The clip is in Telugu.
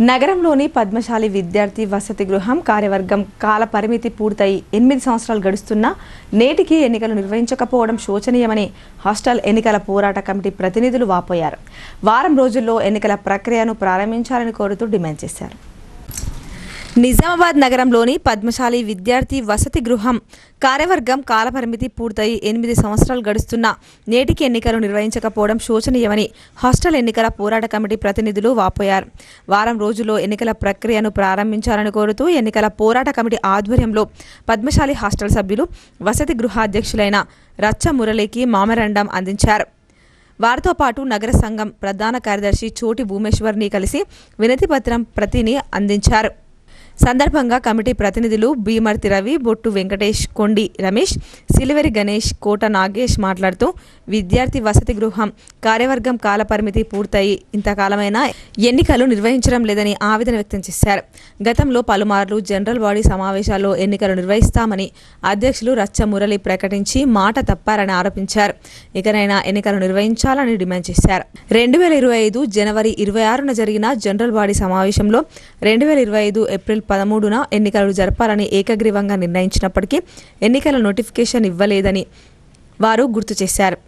నగరంలోని పద్మశాలి విద్యార్థి వసతి గృహం కార్యవర్గం కాల పరిమితి పూర్తయి ఎనిమిది సంవత్సరాలు గడుస్తున్నా నేటికి ఎన్నికలు నిర్వహించకపోవడం శోచనీయమని హాస్టల్ ఎన్నికల పోరాట కమిటీ ప్రతినిధులు వాపోయారు. వారం రోజుల్లో ఎన్నికల ప్రక్రియను ప్రారంభించాలని కోరుతూ డిమాండ్ చేశారు. నిజామాబాద్ నగరంలోని పద్మశాలి విద్యార్థి వసతి గృహం కార్యవర్గం కాలపరిమితి పూర్తయి ఎనిమిది సంవత్సరాలు గడుస్తున్నా నేటికి ఎన్నికలు నిర్వహించకపోవడం శోచనీయమని హాస్టల్ ఎన్నికల పోరాట కమిటీ ప్రతినిధులు వాపోయారు. వారం రోజుల్లో ఎన్నికల ప్రక్రియను ప్రారంభించాలని కోరుతూ ఎన్నికల పోరాట కమిటీ ఆధ్వర్యంలో పద్మశాలి హాస్టల్ సభ్యులు వసతి గృహాధ్యక్షులైన రచ్చ మురళికి మామరండం అందించారు. వారితో పాటు నగర సంఘం ప్రధాన కార్యదర్శి చోటి భూమేశ్వర్ని కలిసి వినతిపత్రం ప్రతిని అందించారు. సందర్భంగా కమిటీ ప్రతినిధులు భీమర్తి రవి బొట్టు వెంకటేష్ కొండి రమేష్ సిలివరి గణేష్ కోట నాగేష్ మాట్లాడుతూ విద్యార్థి వసతి గృహం కార్యవర్గం కాలపరిమితి పూర్తయి ఇంతకాలమైనా ఎన్నికలు నిర్వహించడం లేదని ఆవేదన వ్యక్తం చేశారు. గతంలో పలుమార్లు జనరల్ బాడీ సమావేశాల్లో ఎన్నికలు నిర్వహిస్తామని అధ్యక్షులు రచ్చ మురళి ప్రకటించి మాట తప్పారని ఆరోపించారు. ఇకనైనా ఎన్నికలు నిర్వహించాలని డిమాండ్ చేశారు. రెండు వేల ఇరవై ఐదు జనవరి ఇరవై ఆరున జరిగిన జనరల్ బాడీ సమావేశంలో రెండు వేల ఇరవై ఐదు ఏప్రిల్ పదమూడున ఎన్నికలు జరపాలని ఏకగ్రీవంగా నిర్ణయించినప్పటికీ ఎన్నికల నోటిఫికేషన్ ఇవ్వలేదని వారు గుర్తు చేశారు.